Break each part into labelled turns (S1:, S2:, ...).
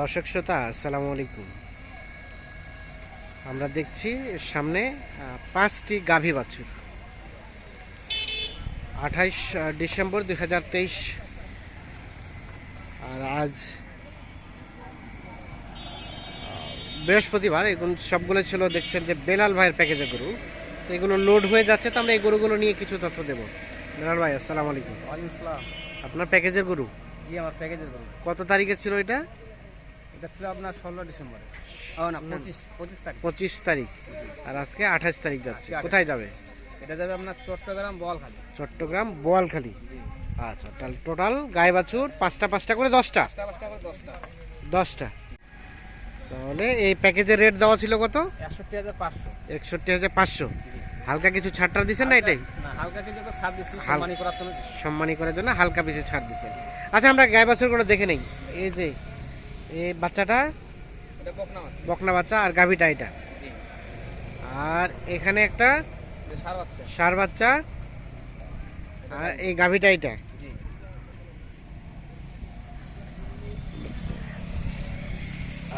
S1: দর্শক শ্রোতা আসসালামু আলাইকুম। আমরা দেখছি সামনে পাঁচটি গাভী বাছুর। আঠাইশ ডিসেম্বর দুই হাজার তেইশ আর আজ বৃহস্পতিবার এগুলো সবগুলো ছিল দেখছেন যে বেলাল ভাইয়ের প্যাকেজের গরু। তো এগুলো লোড হয়ে যাচ্ছে তো আমরা এই গরুগুলো নিয়ে কিছু তথ্য দেবো। বেলাল ভাই আসসালামু আলাইকুম। আপনার প্যাকেজের গরু?
S2: জি আমার প্যাকেজের বলুন
S1: কত তারিখে ছিল এটা?
S2: এটা ছিল আপনার ষোলো ডিসেম্বরে। ও না পঁচিশ পঁচিশ তারিখ।
S1: পঁচিশ তারিখ। আর আজকে আঠাশ তারিখ যাচ্ছে। কোথায় যাবে?
S2: এটা যাবে আপনার চট্টগ্রাম বলখালি
S1: চট্টগ্রাম বোয়ালখালী। আচ্ছা তাহলে টোটাল গায়ে বাছুর পাঁচটা পাঁচটা করে দশটা।
S2: দশটা।
S1: তাহলে এই প্যাকেজের রেট দেওয়া ছিল কত?
S2: একষট্টি হাজার পাঁচশো।
S1: একষট্টি হাজার পাঁচশো। হালকা কিছু ছাড়টা দিচ্ছেন না এটাই?
S2: সম্মানী করার জন্য।
S1: হালকা কিছু ছাড় দিচ্ছেন আচ্ছা আমরা গায়ে বাছুরগুলো দেখে নেই। এই যে এই বাচ্চাটা?
S2: বকনা
S1: বাচ্চা। আর গাভিটা এটা? আর এখানে একটা
S2: সার বাচ্চা।
S1: আর এই গাভিটা এটা?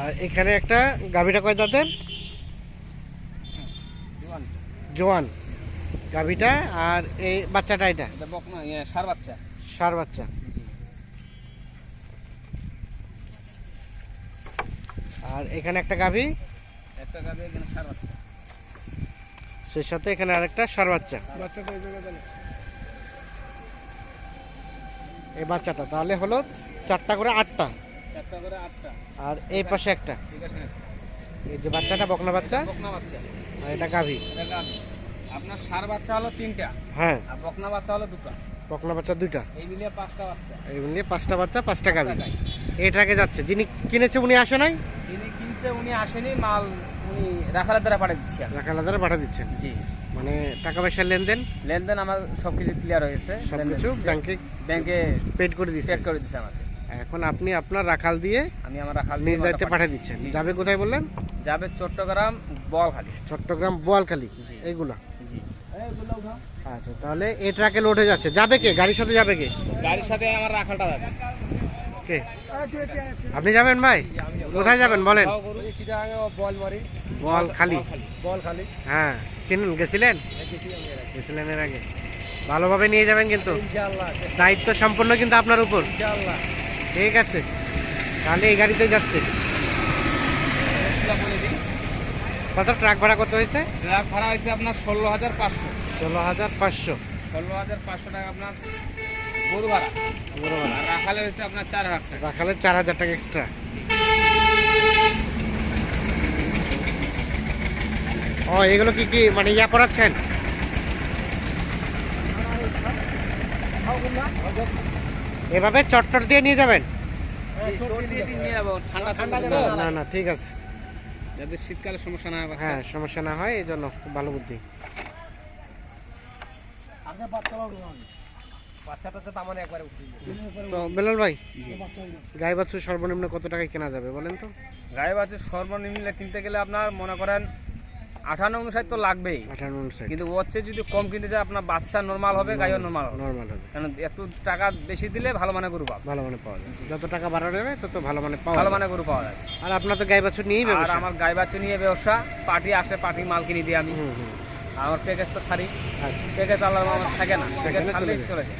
S1: আর এখানে একটা গাভিটা কয় দাঁতের?
S2: জোয়ান।
S1: গাভিটা আর এই বাচ্চাটা এটা?
S2: সার বাচ্চা।
S1: সার বাচ্চা। আর এখানে একটা গাভি?
S2: একটা গাবে এখানে সার বাচ্চা।
S1: সেই সাথে এখানে আরেকটা সার বাচ্চা।
S2: বাচ্চাটা এই
S1: বাচ্চাটা তাহলে হলো চারটা করে আটটা।
S2: চারটা করে আটটা।
S1: আর এই পাশে একটা। এই যে বাচ্চাটা বকনা বাচ্চা?
S2: বকনা বাচ্চা।
S1: আর এটা গাভি।
S2: এটা আপনার সার বাচ্চা হলো তিনটা।
S1: হ্যাঁ।
S2: আর বকনা বাচ্চা হলো দুটো।
S1: বকনা বাচ্চা দুইটা।
S2: এই মিলিয়ে পাঁচটা বাচ্চা।
S1: এই নিয়ে পাঁচটা বাচ্চা পাঁচটা গাভি। এই ট্রাকে যাচ্ছে। যিনি কিনেছে উনি আসে নাই?
S2: কিনছে উনি আসেনি মাল উনি রাখালের দ্বারা পাঠিয়ে দিচ্ছি আমি।
S1: রাখাল দ্বারা পাঠা দিচ্ছেন?
S2: জি।
S1: মানে টাকা পয়সার লেনদেন?
S2: লেনদেন আমার সব কিছু ক্লিয়ার হয়েছে
S1: সব কিছু ব্যাংকে
S2: ব্যাংকে
S1: পেড করে দিচ্ছে।
S2: পেড করে দিচ্ছে আমাকে।
S1: এখন আপনি আপনার রাখাল দিয়ে
S2: আমি আমার রাখাল
S1: নিজ দায়িত্বে পাঠিয়ে দিচ্ছেন। যাবে কোথায় বললেন?
S2: যাবে চট্টগ্রাম বলখালি
S1: চট্টগ্রাম বোয়ালখালী?
S2: জি।
S1: এইগুলা?
S2: জি।
S1: আচ্ছা তাহলে এই ট্রাকে লোড হয়ে যাচ্ছে। যাবে কে? গাড়ির সাথে যাবে কে?
S2: গাড়ির সাথে আমার রাখালটা যাবে।
S1: কে? আপনি যাবেন ভাই? কোথায় যাবেন বলেন?
S2: বলমারি
S1: বোয়ালখালী
S2: বলখালি
S1: হ্যাঁ চিনুন গেছিলেন? গেছিলেন এর আগে। ভালোভাবে নিয়ে যাবেন কিন্তু। দায়িত্ব সম্পূর্ণ কিন্তু আপনার উপর। ঠিক আছে। তাহলে এই গাড়িতেই যাচ্ছে।
S2: বলে
S1: কত ট্রাক ভাড়া কত হয়েছে?
S2: ট্রাক ভাড়া হয়েছে আপনার ষোলো হাজার পাঁচশো।
S1: ষোলো হাজার পাঁচশো।
S2: ষোলো হাজার পাঁচশো টাকা আপনার গরু ভাড়া রাখালের হচ্ছে আপনার চার হাজার টাকা।
S1: রাখালের চার হাজার টাকা এক্সট্রা ও এগুলো কি কি মানে ইয়া করাচ্ছেন এভাবে চট্টর দিয়ে নিয়ে যাবেন?
S2: ঠান্ডা ঠান্ডা
S1: না না ঠিক আছে।
S2: যাদের শীতকালে সমস্যা না হয়
S1: হ্যাঁ সমস্যা না হয় এই জন্য খুব ভালো বুদ্ধি।
S2: বাচ্চা
S1: তো বেলাল ভাই গাই বাছুর সর্বনিম্ন কত টাকায় কেনা যাবে বলেন তো?
S2: গায়ে বাচ্চা সর্বনিম্ন কিনতে গেলে আপনার মনে করেন আঠান্ন অনুসারে তো লাগবেই।
S1: অনুসারে
S2: কিন্তু ওর চেয়ে যদি কম কিনতে চায় আপনার বাচ্চা নর্মাল হবে গাইও নর্মাল হবে।
S1: নর্মাল হবে।
S2: কারণ একটু টাকা বেশি দিলে ভালো মানে গরু পাবে
S1: ভালো মানে পাওয়া যায়। যত টাকা বাড়ানো যাবে তত ভালো মানে পাওয়া
S2: ভালো মানে গরু পাওয়া যায়।
S1: আর আপনার তো গাই বাছুর নিয়েই
S2: আর আমার গাই বাচ্চা নিয়ে ব্যবসা পার্টি আসে পার্টি মাল কিনে দিই আমি। আমার প্যাকেজ তো ছাড়ি। প্যাকেজ আল্লাহ আমার থাকে না। প্যাকেজ ছাড়লেই
S1: চলে যায়।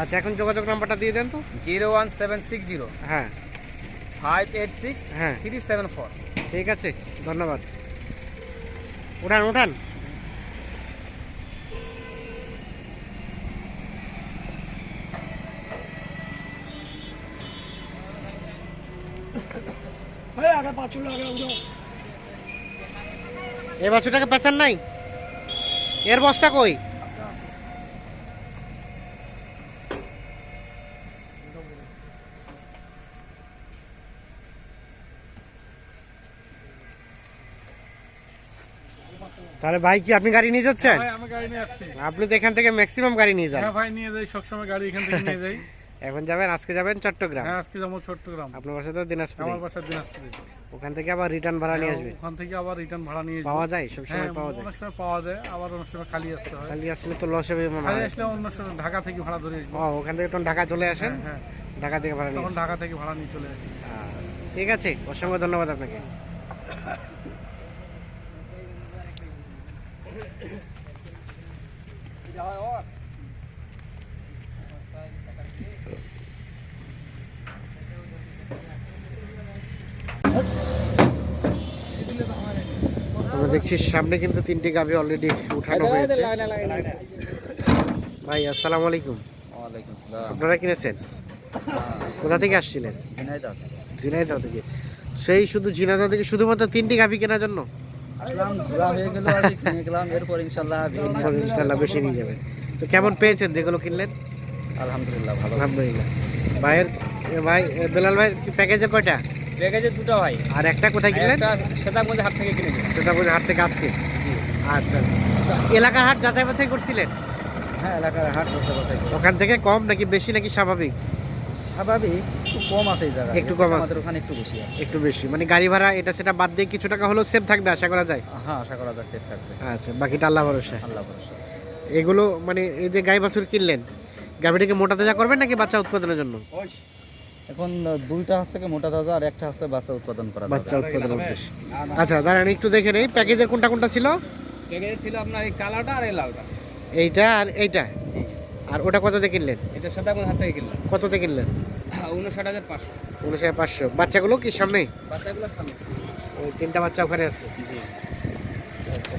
S1: আচ্ছা এখন যোগাযোগ নাম্বারটা দিয়ে দেন তো।
S2: Zero one seven six zero.
S1: হ্যাঁ।
S2: ফাইভ এইট সিক্স
S1: হ্যাঁ।
S2: Three seven four.
S1: ঠিক আছে ধন্যবাদ। উঠান উঠান। এ বছরটাকে পেঁচান নাই? এর বস্তা কই? তাহলে ভাই কি আপনি গাড়ি নিয়ে যাচ্ছেন?
S3: আমি গাড়ি নিয়ে যাচ্ছি।
S1: আপনি তো এখান থেকে ম্যাক্সিমাম গাড়ি নিয়ে যান।
S3: হ্যাঁ ভাই নিয়ে যাই সবসময় গাড়ি এখান থেকে নিয়ে যাই।
S1: এখন যাবেন আজকে যাবেন চট্টগ্রাম?
S3: হ্যাঁ আজকে যাব চট্টগ্রাম।
S1: আপনার বাসা তো দিনাজপুর।
S3: আমার বাসার দিনাজপুরে।
S1: ওখান থেকে আবার রিটার্ন ভাড়া নিয়ে আসবে?
S3: ওখান থেকে আবার রিটার্ন ভাড়া নিয়ে
S1: পাওয়া যায়
S3: সব
S1: সময় পাওয়া যায়।
S3: অনেক সময় পাওয়া যায় আবার অনেক সময় খালি আসতে হয়।
S1: খালি আসলে তো লস হবে মনে
S3: খালি
S1: হয়
S3: আসলে অন্য সময় ঢাকা থেকে ভাড়া ধরে আসব।
S1: ও ওখান থেকে তখন ঢাকা চলে আসেন?
S3: হ্যাঁ হ্যাঁ।
S1: ঢাকা থেকে ভাড়া নিয়ে তখন
S3: ঢাকা থেকে ভাড়া নিয়ে চলে আসি
S1: ঠিক আছে অসংখ্য ধন্যবাদ আপনাকে। আমরা দেখছি সামনে কিন্তু তিনটি গাভি অলরেডি উঠানো হয়েছে। ভাই আসসালামু আলাইকুম। আপনারা কিনেছেন কোথা থেকে আসছিলেন?
S2: ঝিনাইদহ
S1: ঝিনাইদহ থেকে। সেই শুধু ঝিনাইদহ থেকে শুধুমাত্র তিনটি গাভি কেনার জন্য?
S2: ইনশাল্লাহ বেশি নিয়ে
S1: যাবেন। তো কেমন পেয়েছেন যেগুলো কিনলেন?
S2: আলহামদুলিল্লাহ ভালো
S1: আলহামদুলিল্লাহ। ভাইয়ের ভাই বেলাল ভাই প্যাকেজে কয়টা?
S2: প্যাকেজে দুটো ভাই।
S1: আর একটা কোথায় কিনলেন?
S2: সেতাগঞ্জ হাট থেকে কিনে দিলাম
S1: সেটা বুঝে হাট থেকে আজকে? আচ্ছা। এলাকার হাট যাচাই বাছাই করছিলেন?
S2: হ্যাঁ এলাকার হাট বসে
S1: ওখান থেকে কম নাকি বেশি নাকি স্বাভাবিক?
S2: স্বাভাবিক একটু কম আছে এই জায়গায়।
S1: একটু কম আছে।
S2: আমাদের ওখানে একটু বেশি আছে।
S1: একটু বেশি। মানে গাড়ি ভাড়া এটা সেটা বাদ দিয়ে কিছু টাকা হলেও সেভ থাকবে আশা করা যায়?
S2: হ্যাঁ আশা করা যায় সেট থাকবে।
S1: আচ্ছা বাকিটা আল্লাহ ভরসা।
S2: আল্লাহ ভরসা।
S1: এগুলো মানে এই যে গাই বাছুর কিনলেন গাভিটাকে মোটা তাজা করবেন নাকি বাচ্চা উৎপাদনের জন্য?
S2: এখন দুইটা হচ্ছে কি মোটা তাজা আর একটা হচ্ছে বাচ্চা উৎপাদন করা
S1: বাচ্চা উৎপাদনের উদ্দেশ্যে। আচ্ছা দাঁড়ান একটু দেখে নেই। প্যাকেজের কোনটা কোনটা ছিল?
S2: প্যাকেজে ছিল আপনার এই কালারটা আর এই লালটা।
S1: এইটা আর এইটা? আর ওটা কততে কিনলেন?
S2: এটা সেতাগঞ্জ হাট থেকে কিনলাম।
S1: কততে কিনলেন?
S2: উনষাট হাজার পাঁচশো।
S1: উনিশ হাজার পাঁচশো। বাচ্চাগুলো কি সামনে?
S2: বাচ্চাগুলো সামনে।
S1: ওই তিনটা বাচ্চা ওখানে আছে?
S2: জি।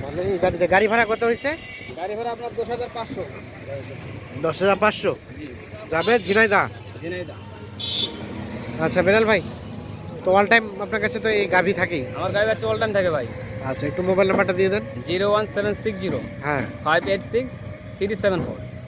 S1: তাহলে এই গাড়িতে গাড়ি ভাড়া কত হয়েছে?
S2: গাড়ি ভাড়া আপনার দশ হাজার পাঁচশো।
S1: দশ হাজার পাঁচশো?
S2: জি।
S1: যাবে ঝিনাইদা?
S2: ঝিনাইদহ
S1: আচ্ছা বেলাল ভাই তো অল টাইম আপনার কাছে তো এই গাভি থাকেই।
S2: আমার গাড়ি আছে অল টাইম থাকে ভাই।
S1: আচ্ছা একটু মোবাইল নাম্বারটা দিয়ে দেন।
S2: Zero one seven six zero.
S1: হ্যাঁ।
S2: Five eight six three seven four.